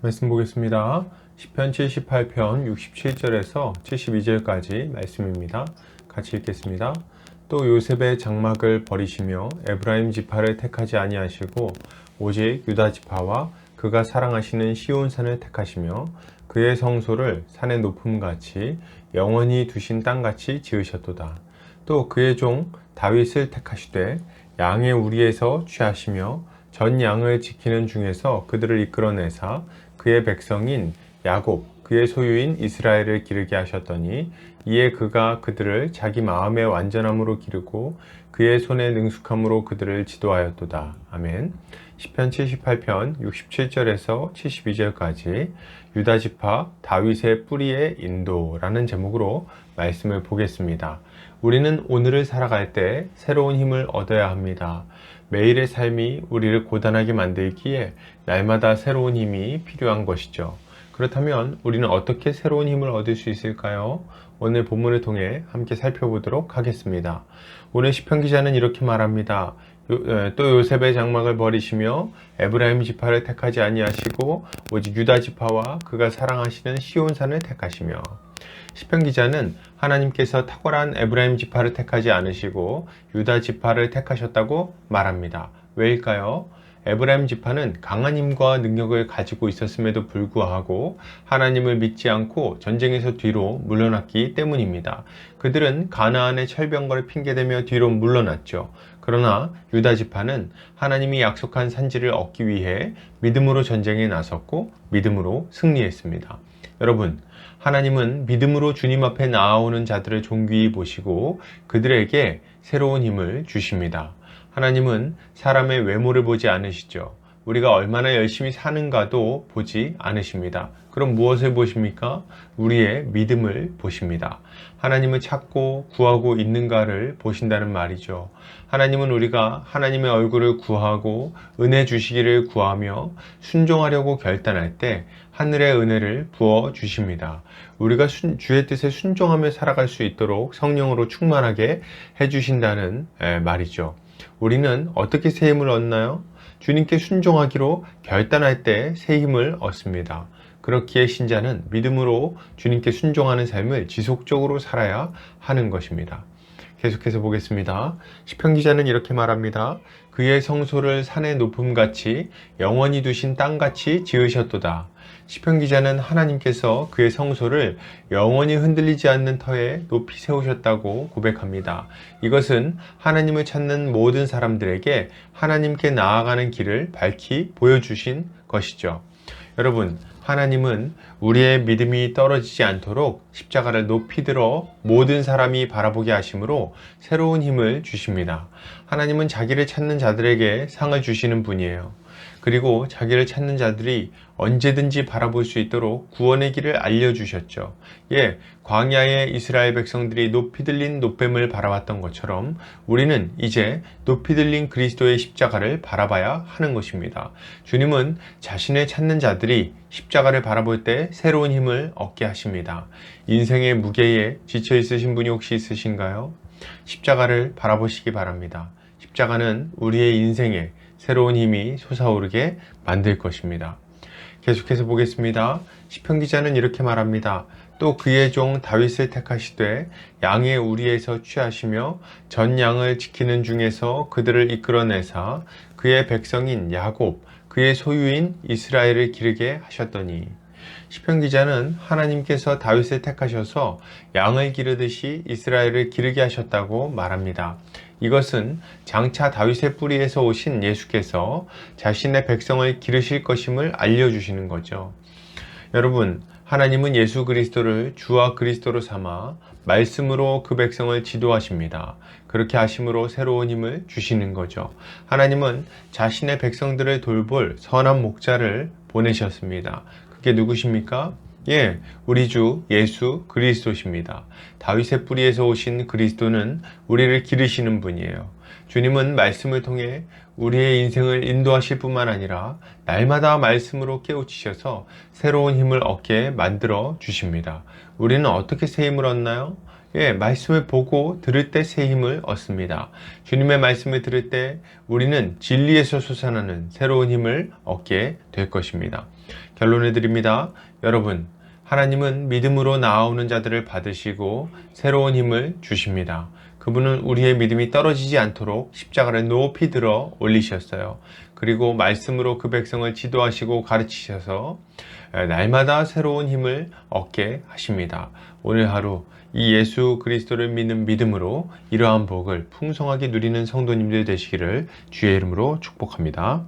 말씀 보겠습니다. 10편 78편 67절에서 72절까지 말씀입니다. 같이 읽겠습니다. 또 요셉의 장막을 버리시며 에브라임 지파를 택하지 아니하시고 오직 유다 지파와 그가 사랑하시는 시온산을 택하시며 그의 성소를 산의 높음 같이 영원히 두신 땅 같이 지으셨도다. 또 그의 종 다윗을 택하시되 양의 우리에서 취하시며 전 양을 지키는 중에서 그들을 이끌어내사 그의 백성인 야곱 그의 소유인 이스라엘을 기르게 하셨더니 이에 그가 그들을 자기 마음의 완전함으로 기르고 그의 손의 능숙함으로 그들을 지도하였도다. 아멘. 10편 78편 67절에서 72절까지 유다 지파 다윗의 뿌리의 인도라는 제목으로 말씀을 보겠습니다. 우리는 오늘을 살아갈 때 새로운 힘을 얻어야 합니다. 매일의 삶이 우리를 고단하게 만들기에 날마다 새로운 힘이 필요한 것이죠. 그렇다면 우리는 어떻게 새로운 힘을 얻을 수 있을까요? 오늘 본문을 통해 함께 살펴보도록 하겠습니다. 오늘 시편 기자는 이렇게 말합니다. 요- 또 요셉의 장막을 버리시며 에브라임 지파를 택하지 아니하시고 오직 유다 지파와 그가 사랑하시는 시온산을 택하시며 시편 기자는 하나님께서 탁월한 에브라임 지파를 택하지 않으시고 유다 지파를 택하셨다고 말합니다. 왜일까요? 에브라임 지파는 강한 힘과 능력을 가지고 있었음에도 불구하고 하나님을 믿지 않고 전쟁에서 뒤로 물러났기 때문입니다. 그들은 가나안의 철병거를 핑계대며 뒤로 물러났죠. 그러나 유다 지파는 하나님이 약속한 산지를 얻기 위해 믿음으로 전쟁에 나섰고 믿음으로 승리했습니다. 여러분, 하나님은 믿음으로 주님 앞에 나아오는 자들을 존귀히 보시고 그들에게 새로운 힘을 주십니다. 하나님은 사람의 외모를 보지 않으시죠. 우리가 얼마나 열심히 사는가도 보지 않으십니다. 그럼 무엇을 보십니까? 우리의 믿음을 보십니다. 하나님을 찾고 구하고 있는가를 보신다는 말이죠. 하나님은 우리가 하나님의 얼굴을 구하고 은혜 주시기를 구하며 순종하려고 결단할 때 하늘의 은혜를 부어 주십니다. 우리가 순- 주의 뜻에 순종하며 살아갈 수 있도록 성령으로 충만하게 해 주신다는 에, 말이죠. 우리는 어떻게 새 힘을 얻나요? 주님께 순종하기로 결단할 때 새 힘을 얻습니다. 그렇기에 신자는 믿음으로 주님께 순종하는 삶을 지속적으로 살아야 하는 것입니다. 계속해서 보겠습니다. 시편 기자는 이렇게 말합니다. 그의 성소를 산의 높음 같이 영원히 두신 땅 같이 지으셨도다. 시편 기자는 하나님께서 그의 성소를 영원히 흔들리지 않는 터에 높이 세우셨다고 고백합니다. 이것은 하나님을 찾는 모든 사람들에게 하나님께 나아가는 길을 밝히 보여주신 것이죠. 여러분, 하나님은 우리의 믿음이 떨어지지 않도록 십자가를 높이 들어 모든 사람이 바라보게 하심으로 새로운 힘을 주십니다. 하나님은 자기를 찾는 자들에게 상을 주시는 분이에요. 그리고 자기를 찾는 자들이 언제든지 바라볼 수 있도록 구원의 길을 알려주셨죠. 예, 광야의 이스라엘 백성들이 높이 들린 노뱀을 바라봤던 것처럼 우리는 이제 높이 들린 그리스도의 십자가를 바라봐야 하는 것입니다. 주님은 자신을 찾는 자들이 십자가를 바라볼 때 새로운 힘을 얻게 하십니다. 인생의 무게에 지쳐 있으신 분이 혹시 있으신가요? 십자가를 바라보시기 바랍니다. 십자가는 우리의 인생에 새로운 힘이 솟아오르게 만들 것입니다. 계속해서 보겠습니다. 시편 기자는 이렇게 말합니다. 또 그의 종 다윗을 택하시되 양의 우리에서 취하시며 전 양을 지키는 중에서 그들을 이끌어내사 그의 백성인 야곱 그의 소유인 이스라엘을 기르게 하셨더니 시편 기자는 하나님께서 다윗을 택하셔서 양을 기르듯이 이스라엘을 기르게 하셨다고 말합니다. 이것은 장차 다윗의 뿌리에서 오신 예수께서 자신의 백성을 기르실 것임을 알려주시는 거죠. 여러분, 하나님은 예수 그리스도를 주와 그리스도로 삼아 말씀으로 그 백성을 지도하십니다. 그렇게 하심으로 새로운 힘을 주시는 거죠. 하나님은 자신의 백성들을 돌볼 선한 목자를 보내셨습니다. 그게 누구십니까? 예, 우리 주 예수 그리스도십니다. 다윗의 뿌리에서 오신 그리스도는 우리를 기르시는 분이에요. 주님은 말씀을 통해 우리의 인생을 인도하실 뿐만 아니라 날마다 말씀으로 깨우치셔서 새로운 힘을 얻게 만들어 주십니다. 우리는 어떻게 새 힘을 얻나요? 예, 말씀을 보고 들을 때 새 힘을 얻습니다. 주님의 말씀을 들을 때 우리는 진리에서 솟아나는 새로운 힘을 얻게 될 것입니다. 결론을 드립니다. 여러분, 하나님은 믿음으로 나아오는 자들을 받으시고 새로운 힘을 주십니다. 그분은 우리의 믿음이 떨어지지 않도록 십자가를 높이 들어 올리셨어요. 그리고 말씀으로 그 백성을 지도하시고 가르치셔서 날마다 새로운 힘을 얻게 하십니다. 오늘 하루 이 예수 그리스도를 믿는 믿음으로 이러한 복을 풍성하게 누리는 성도님들 되시기를 주의 이름으로 축복합니다.